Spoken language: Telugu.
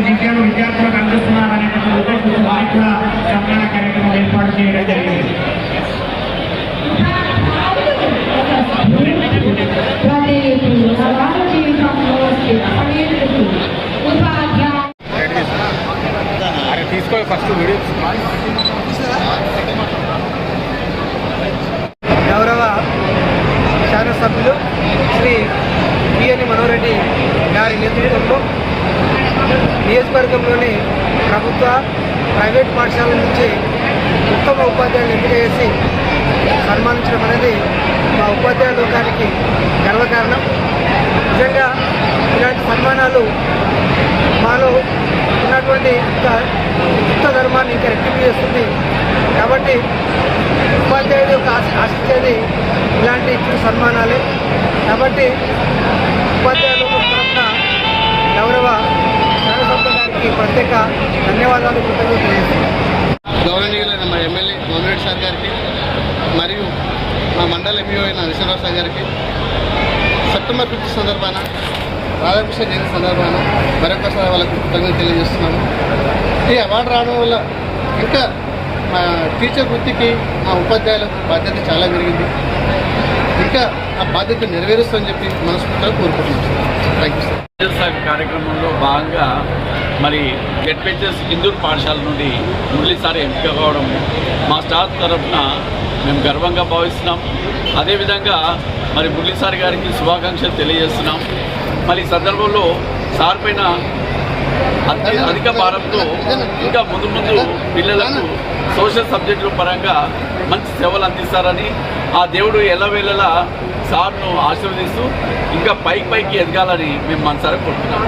విద్యను విద్యార్థులకు అందిస్తున్నారనేటువంటి ఉద్దేశంతో వారికి కూడా సన్మాన కార్యక్రమం ఏర్పాటు చేయడం జరిగింది. తీసుకో ఫస్ట్ వీడియో. గౌరవ శాసనసభ్యులు శ్రీ పిఎని మనోరెడ్డి గారి నేతృత్వంలో నియోజకవర్గంలోని ప్రభుత్వ ప్రైవేట్ పాఠశాల నుంచి ఉత్తమ ఉపాధ్యాయులు ఎంపిక చేసి సన్మానించడం అనేది మా ఉపాధ్యాయ లోకానికి గర్వకారణం. నిజంగా ఇలాంటి సన్మానాలు మాలో ఉన్నటువంటి యుక్త ధర్మాన్ని ఇంకా రెట్టింపు చేస్తుంది. కాబట్టి ఉపాధ్యాయుడు యొక్క ఆశ ఆశించేది ఇలాంటి ఇచ్చిన సన్మానాలే. కాబట్టి ప్రత్యేక ధన్యవాదాలు కృతజ్ఞతలు తెలియజేస్తున్నాను. గౌరవనీయులైన మా ఎమ్మెల్యే గవర్నమెంట్ సార్ గారికి మరియు మా మండల ఎంఈఓ అయిన విశ్వరావు సార్ గారికి సెప్టెంబర్ ఫిఫ్త్ సందర్భాన రాధాకృష్ణ జయంతి సందర్భాన మరొకసారి వాళ్ళకు కృతజ్ఞత తెలియజేస్తున్నాను. ఈ అవార్డు రావడం వల్ల ఇంకా మా టీచర్ వృత్తికి మా ఉపాధ్యాయులకు బాధ్యత చాలా పెరిగింది. ఇంకా ఆ బాధ్యత నెరవేరుస్తుందని చెప్పి మనస్ఫూర్తిగా కోరుకుంటున్నాం థ్యాంక్ యూ సార్ కార్యక్రమంలో భాగంగా మరి అడ్వెంచర్స్ ఇందూర్ పాఠశాల నుండి మురళీసారి ఎంపిక కావడం మా స్టాఫ్ తరఫున మేము గర్వంగా భావిస్తున్నాం. అదేవిధంగా మరి మురళీసారి గారికి శుభాకాంక్షలు తెలియజేస్తున్నాం. మరి ఈ సందర్భంలో సార్ పైన అధిక భారంతో ఇంకా ముందు ముందు పిల్లలకు సోషల్ సబ్జెక్టుల పరంగా మంచి సేవలు అందిస్తారని ఆ దేవుడు ఎల్లవేళలా సార్ను ఆశీర్వదిస్తూ ఇంకా పైకి పైకి ఎదగాలని మేము మనసారి కోరుతున్నాం